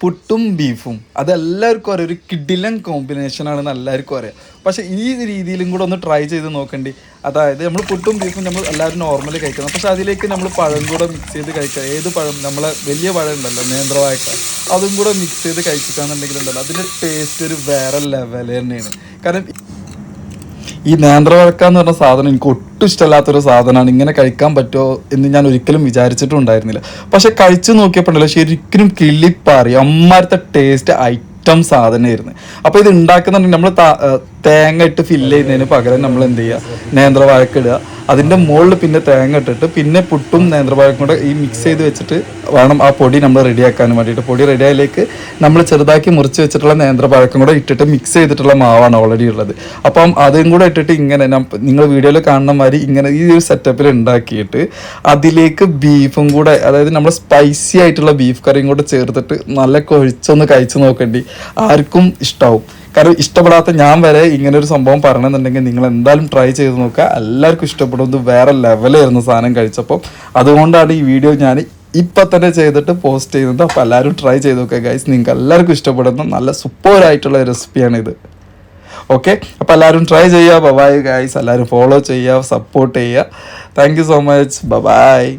പുട്ടും ബീഫും. അതെല്ലാവർക്കും അറിയാം. ഒരു കിഡിലൻ കോമ്പിനേഷൻ ആണെന്ന് എല്ലാവർക്കും അറിയാം. പക്ഷെ ഈ രീതിയിലും കൂടെ ഒന്ന് ട്രൈ ചെയ്ത് നോക്കണ്ടി. അതായത് നമ്മൾ പുട്ടും ബീഫും നമ്മൾ എല്ലാവരും നോർമലി കഴിക്കണം. പക്ഷെ അതിലേക്ക് നമ്മൾ പഴം കൂടെ മിക്സ് ചെയ്ത് കഴിക്കുക. ഏത് പഴം? നമ്മളെ വലിയ പഴം ഉണ്ടല്ലോ നേന്ത്രവായക്ക. അതും കൂടെ മിക്സ് ചെയ്ത് കഴിച്ചിട്ടാണെന്നുണ്ടെങ്കിൽ ഉണ്ടല്ലോ അതിന്റെ ടേസ്റ്റ് ഒരു വേറെ ലെവൽ തന്നെയാണ്. കാരണം ഈ നേന്ത്രവഴക്ക എന്ന് പറഞ്ഞ സാധനം എനിക്ക് ഒട്ടും ഇഷ്ടമല്ലാത്തൊരു സാധനമാണ്. ഇങ്ങനെ കഴിക്കാൻ പറ്റുമോ എന്ന് ഞാൻ ഒരിക്കലും വിചാരിച്ചിട്ടും ഉണ്ടായിരുന്നില്ല പക്ഷെ കഴിച്ചു നോക്കിയപ്പോഴല്ലോ ശരിക്കും കിളിപ്പാറി അമ്മാരത്തെ ടേസ്റ്റ് ഐറ്റം സാധനമായിരുന്നു. അപ്പോൾ ഇത് ഉണ്ടാക്കുന്നുണ്ടെങ്കിൽ നമ്മൾ തേങ്ങ ഇട്ട് ഫില്ല് ചെയ്യുന്നതിന് പകരം നമ്മൾ എന്ത് ചെയ്യുക നേന്ത്രവാഴക്ക ഇടുക. അതിന്റെ മുകളിൽ പിന്നെ തേങ്ങ ഇട്ടിട്ട് പിന്നെ പുട്ടും നേന്ത്രവാഴക്കും കൂടെ ഈ മിക്സ് ചെയ്ത് വെച്ചിട്ട് വേണം ആ പൊടി നമ്മൾ റെഡിയാക്കാൻ വേണ്ടിയിട്ട്. പൊടി റെഡിയായിലേക്ക് നമ്മൾ ചെറുതാക്കി മുറിച്ച് വെച്ചിട്ടുള്ള നേന്ത്രവാഴക്കും കൂടെ ഇട്ടിട്ട് മിക്സ് ചെയ്തിട്ടുള്ള മാവാണ് ഓൾറെഡി ഉള്ളത്. അപ്പം അതും കൂടെ ഇട്ടിട്ട് ഇങ്ങനെ നിങ്ങൾ വീഡിയോയിൽ കാണുന്ന മാതിരി ഇങ്ങനെ ഈ ഒരു സെറ്റപ്പിൽ ഉണ്ടാക്കിയിട്ട് അതിലേക്ക് ബീഫും കൂടെ അതായത് നമ്മൾ സ്പൈസി ആയിട്ടുള്ള ബീഫ് കറിയും കൂടെ ചേർത്തിട്ട് നല്ല കൊഴിച്ചൊന്ന് കഴിച്ചു നോക്കേണ്ടി. ആർക്കും ഇഷ്ടാവും. കാരണം ഇഷ്ടപ്പെടാത്ത ഞാൻ വരെ ഇങ്ങനെ ഒരു സംഭവം പറയണമെന്നുണ്ടെങ്കിൽ നിങ്ങൾ എന്തായാലും ട്രൈ ചെയ്ത് നോക്കുക. എല്ലാവർക്കും ഇഷ്ടപ്പെടും. ഇത് വേറെ ലെവലായിരുന്നു സാധനം കഴിച്ചപ്പോൾ അതുകൊണ്ടാണ് ഈ വീഡിയോ ഞാൻ ഇപ്പൊ തന്നെ ചെയ്തിട്ട് പോസ്റ്റ് ചെയ്യുന്നത്. അപ്പോൾ എല്ലാവരും ട്രൈ ചെയ്ത് നോക്കുക ഗൈസ് നിങ്ങൾക്ക് എല്ലാവർക്കും ഇഷ്ടപ്പെടുന്ന നല്ല സൂപ്പറായിട്ടുള്ള റെസിപ്പിയാണ് ഇത് ഓക്കെ അപ്പോൾ എല്ലാവരും ട്രൈ ചെയ്യുക. ബബായ് ഗൈസ് എല്ലാവരും ഫോളോ ചെയ്യുക. സപ്പോർട്ട് ചെയ്യുക. Thank so much bye bye